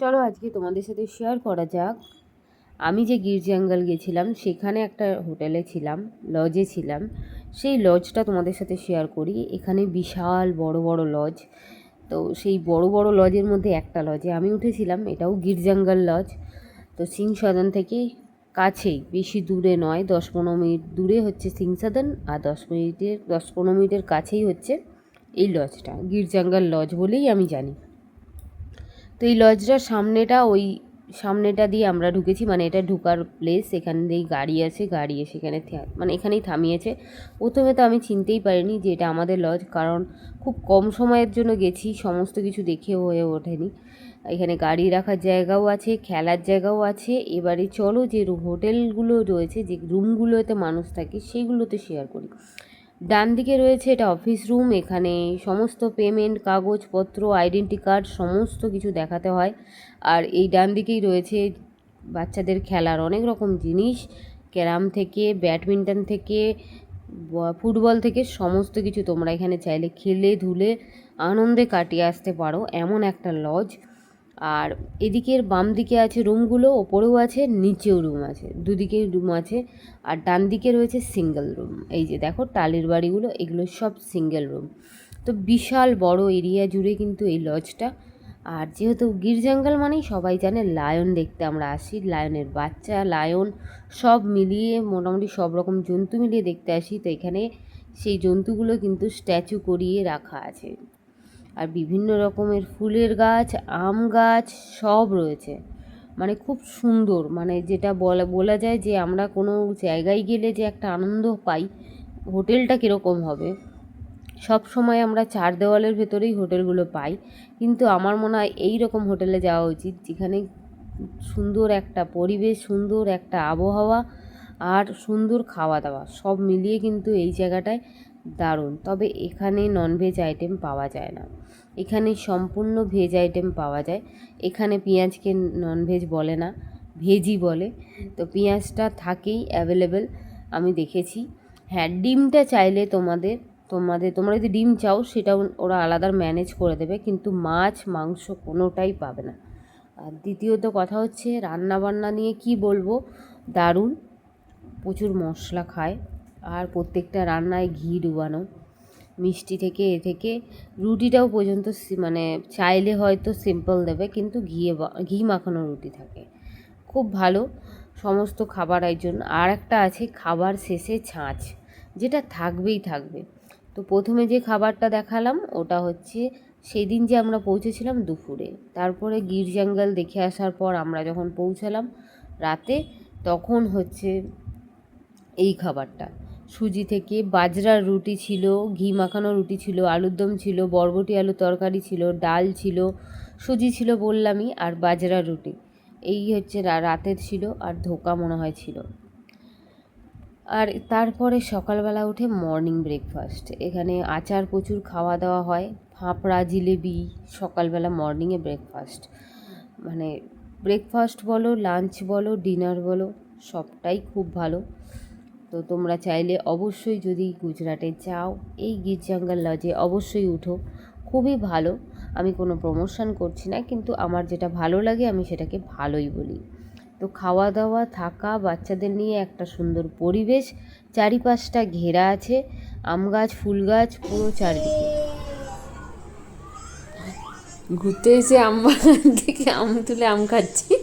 চলো আজকে তোমাদের সাথে শেয়ার করা যাক। আমি যে গির্জাঙ্গাল গেছিলাম, সেখানে একটা হোটেলে ছিলাম লজে ছিলাম। সেই লজটা তোমাদের সাথে শেয়ার করি। এখানে বিশাল বড় বড় লজ তো সেই বড় বড় লজের মধ্যে একটা লজে আমি উঠেছিলাম, এটাও গির্জাঙ্গাল লজ তো সিং সদন থেকে কাছেই, বেশি দূরে নয়, দশ পনেরো মিনিট দূরে হচ্ছে সিং সদন আর দশ মিনিটের, দশ পনেরো মিনিটের কাছেই হচ্ছে এই লজটা গির্জাঙ্গাল লজ বলেই আমি জানি। তো এই লজটার সামনেটা ওই সামনেটা দিয়ে আমরা ঢুকেছি মানে এটা ঢুকার প্লেস এখান দিয়েই গাড়ি আছে, গাড়ি এসে এখানে মানে এখানেই থামিয়েছে। প্রথমে তো আমি চিনতেই পারিনি যে এটা আমাদের লজ কারণ খুব কম সময়ের জন্য গেছি, সমস্ত কিছু দেখে হয়ে ওঠেনি। এখানে গাড়ি রাখার জায়গাও আছে, খেলার জায়গাও আছে, এবারে চলো যে হোটেলগুলো রয়েছে, যে রুমগুলোতে মানুষ থাকে, সেইগুলোতে শেয়ার করি। ডান দিকে রয়েছে এটা অফিস রুম এখানে সমস্ত পেমেন্ট কাগজপত্র আইডেন্টি কার্ড সমস্ত কিছু দেখাতে হয়। আর এই ডান দিকেই রয়েছে বাচ্চাদের খেলার অনেক রকম জিনিস, ক্যারাম থেকে, ব্যাডমিন্টন থেকে ফুটবল থেকে সমস্ত কিছু তোমরা এখানে চাইলে খেলে, ধুলে, আনন্দে কাটিয়ে আসতে পারো। এমন একটা লজ আর এদিকের বাম দিকে আছে রুমগুলো, ওপরেও আছে, নিচেও রুম আছে। দুদিকেই রুম আছে আর ডান দিকে রয়েছে সিঙ্গেল রুম। এই যে দেখো, টালির বাড়িগুলো, এগুলো সব সিঙ্গেল রুম। তো বিশাল বড় এরিয়া জুড়ে কিন্তু এই লজটা। আর যেহেতু গির্জাঙ্গাল মানেই সবাই জানে, লায়ন দেখতে আমরা আসি। লায়নের বাচ্চা, লায়ন, সব মিলিয়ে মোটামুটি সব রকম জন্তু মিলিয়ে দেখতে আসি। তো এখানে সেই জন্তুগুলো কিন্তু স্ট্যাচু করিয়ে রাখা আছে। আর বিভিন্ন রকমের ফুলের গাছ, আম গাছ সব রয়েছে। মানে খুব সুন্দর। মানে যেটা বলা বলা যায় যে আমরা কোনো জায়গায় গেলে যে একটা আনন্দ পাই, হোটেলটা কীরকম হবে? সব সময় আমরা চার দেওয়ালের ভেতরেই হোটেলগুলো পাই। কিন্তু আমার মনে হয় এই রকম হোটেলে যাওয়া উচিত, যেখানে সুন্দর একটা পরিবেশ, সুন্দর একটা আবহাওয়া আর সুন্দর খাওয়া দাওয়া। সব মিলিয়ে কিন্তু এই জায়গাটায় দারুণ। তবে এখানে ননভেজ আইটেম পাওয়া যায় না। এখানে সম্পূর্ণ ভেজ আইটেম পাওয়া যায়। এখানে পেঁয়াজকে ননভেজ বলে না ভেজই বলে। তো পেঁয়াজটা থাকেই অ্যাভেলেবেল আমি দেখেছি। হ্যাঁ ডিমটা চাইলে তোমাদের তোমাদের, তোমরা যদি ডিম চাও, সেটা ওরা আলাদা ম্যানেজ করে দেবে, কিন্তু মাছ, মাংস কোনোটাই পাবে না। আর দ্বিতীয়ত কথা হচ্ছে রান্না বান্না নিয়ে কি বলব? দারুণ। প্রচুর মশলা খায়। আর প্রত্যেকটা রান্নায় ঘি ডুবানো। মিষ্টি থেকে এ থেকে। রুটিটাও পর্যন্ত মানে চাইলে হয়তো সিম্পল দেবে, কিন্তু ঘিয়ে ঘি মাখানো রুটি থাকে। খুব ভালো সমস্ত খাবার আয়োজন আর একটা আছে খাবার শেষে ছাঁচ, যেটা থাকবেই থাকবে। তো প্রথমে যে খাবারটা দেখালাম, ওটা হচ্ছে সেই দিন যে আমরা পৌঁছেছিলাম দুপুরে। তারপরে গির জঙ্গল দেখে আসার পর আমরা যখন পৌঁছালাম রাতে, তখন হচ্ছে এই খাবারটা। সুজি থেকে বাজরার রুটি ছিল, ঘি মাখানো রুটি ছিল, আলুর দম ছিল, বরবটি আলু তরকারি ছিল, ডাল ছিল, সুজি ছিল বললামই, আর বাজরার রুটি। এই হচ্ছে রাতের ছিল, আর ধোকা মনে হয় ছিল। আর তারপরে সকালবেলা উঠে মর্নিং ব্রেকফাস্ট এখানে আচার, প্রচুর খাওয়া দাওয়া হয়। ফাঁপড়া জিলেবি সকালবেলা মর্নিংয়ে ব্রেকফাস্ট মানে ব্রেকফাস্ট বলো লাঞ্চ বলো ডিনার বলো, সবটাই খুব ভালো। তো তোমরা চাইলে অবশ্যই যদি গুজরাটে যাও, এই গির্জাঙ্গাল লজে অবশ্যই উঠো। খুবই ভালো। আমি কোনো প্রমোশন করছি না, কিন্তু আমার যেটা ভালো লাগে, আমি সেটাকে ভালোই বলি। তো খাওয়া দাওয়া থাকা, বাচ্চাদের নিয়ে একটা সুন্দর পরিবেশ, চারিপাশটা ঘেরা আছে, আম গাছ, ফুল গাছ, পুরো চারিদিকে। ঘুরতে এসে আম থেকে আম তুলে আম খাচ্ছি।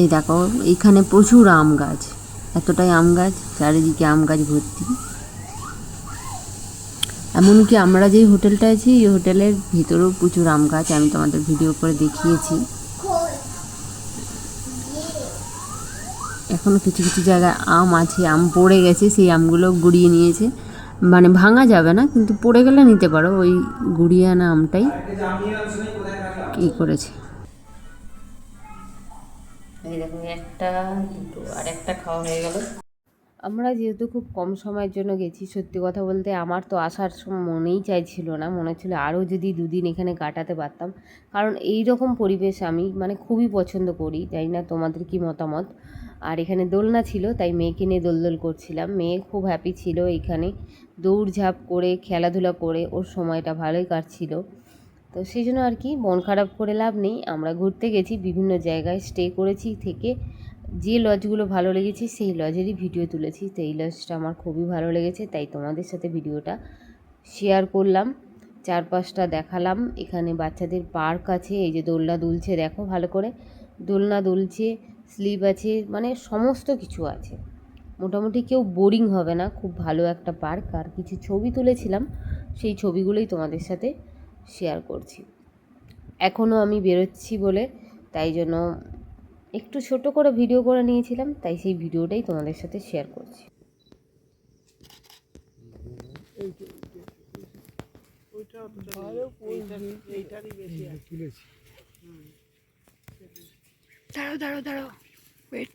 এই দেখো, এইখানে প্রচুর আম গাছ। এতটাই আম গাছ, চারিদিকে আম গাছ ভর্তি। এমনকি আমরা যেই হোটেলটা আছি, এই হোটেলের ভিতরেও প্রচুর আম গাছ, আমি তোমাদের ভিডিও করে দেখিয়েছি। এখনও কিছু কিছু জায়গায় আম আছে, আম পড়ে গেছে, সেই আমগুলো গুড়িয়ে নিয়েছে। মানে ভাঙা যাবে না, কিন্তু পড়ে গেলে নিতে পারো, ওই গুড়িয়ে আনা আমটাই। কী করেছে? এই দেখো একটা, দুটো, আর একটা খাওয়া হয়ে গেল। আমরা যেহেতু খুব কম সময়ের জন্য গেছি, সত্যি কথা বলতে আমার তো আসার মনেই চাইছিল না, মনে হচ্ছিল আরও যদি দুদিন এখানে কাটাতে পারতাম। কারণ এই রকম পরিবেশ আমি মানে খুবই পছন্দ করি, জানি না তোমাদের কি মতামত। আর এখানে দোলনা ছিল, তাই মেয়েকে নিয়ে দোলদোল করছিলাম। মেয়ে খুব হ্যাপি ছিল এখানে, দৌড়ঝাঁপ করে, খেলাধুলা করে, ওর সময়টা ভালোই কাটছিল। তো সেই জন্য আর কি, মন খারাপ করে লাভ নেই। আমরা ঘুরতে গেছি, বিভিন্ন জায়গায় স্টে করেছি থেকে। যে লজগুলো ভালো লেগেছে, সেই লজেরই ভিডিও তুলেছি। তো এই লজটা আমার খুবই ভালো লেগেছে, তাই তোমাদের সাথে ভিডিওটা শেয়ার করলাম। চারপাশটা দেখালাম। এখানে বাচ্চাদের পার্ক আছে, এই যে দোলনা দুলছে, দেখো ভালো করে। দোলনা দুলছে স্লিপ আছে মানে সমস্ত কিছু আছে। মোটামুটি কেউ বোরিং হবে না, খুব ভালো একটা পার্ক আর কিছু ছবি তুলেছিলাম, সেই ছবিগুলোই তোমাদের সাথে শেয়ার করছি। এখনও আমি বেরোচ্ছি বলে তাই জন্য একটু ছোট করে ভিডিও করে নিয়েছিলাম তাই সেই ভিডিওটাই তোমাদের সাথে শেয়ার করছি। দাঁড়াও দাঁড়াও দাঁড়াও ওয়েট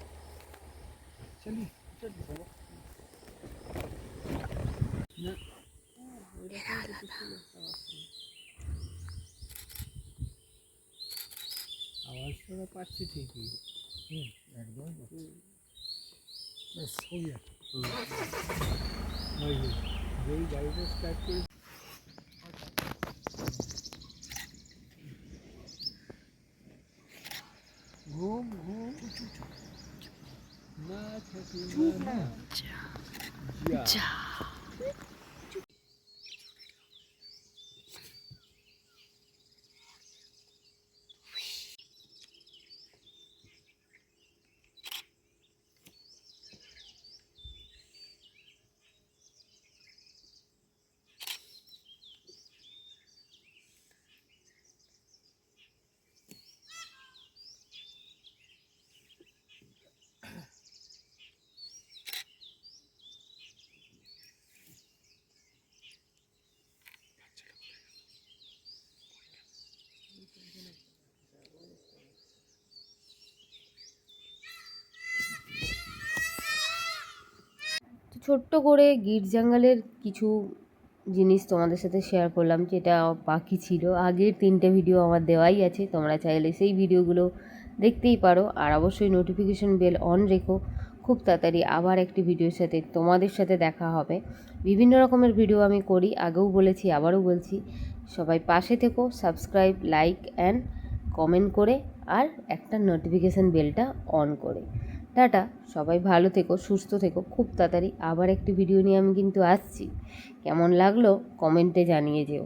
আওয়াজ শোনা পাচ্ছি ঠিকই হুম। একদম ব্যাস হয়ে যেই গাড়িটা স্টার্ট করে না থাকি ছোট্ট করে গির জঙ্গলের কিছু জিনিস তোমাদের সাথে শেয়ার করলাম, যেটা বাকি ছিল। আগের তিনটে ভিডিও আমার দেওয়াই আছে, তোমরা চাইলে সেই ভিডিওগুলো দেখতেই পারো। আর অবশ্যই নোটিফিকেশন বেল অন রেখো। খুব তাড়াতাড়ি আবার একটি ভিডিওর সাথে তোমাদের সাথে দেখা হবে। বিভিন্ন রকমের ভিডিও আমি করি, আগেও বলেছি, আবারও বলছি। সবাই পাশে থেকো সাবস্ক্রাইব লাইক অ্যান্ড কমেন্ট করে, আর একটা নোটিফিকেশান বেলটা অন করে। টাটা। সবাই ভালো থেকো, সুস্থ থেকো। খুব তাড়াতাড়ি আবার একটি ভিডিও নিয়ে আমি কিন্তু আসছি। কেমন লাগল? কমেন্টে জানিয়ে যেও।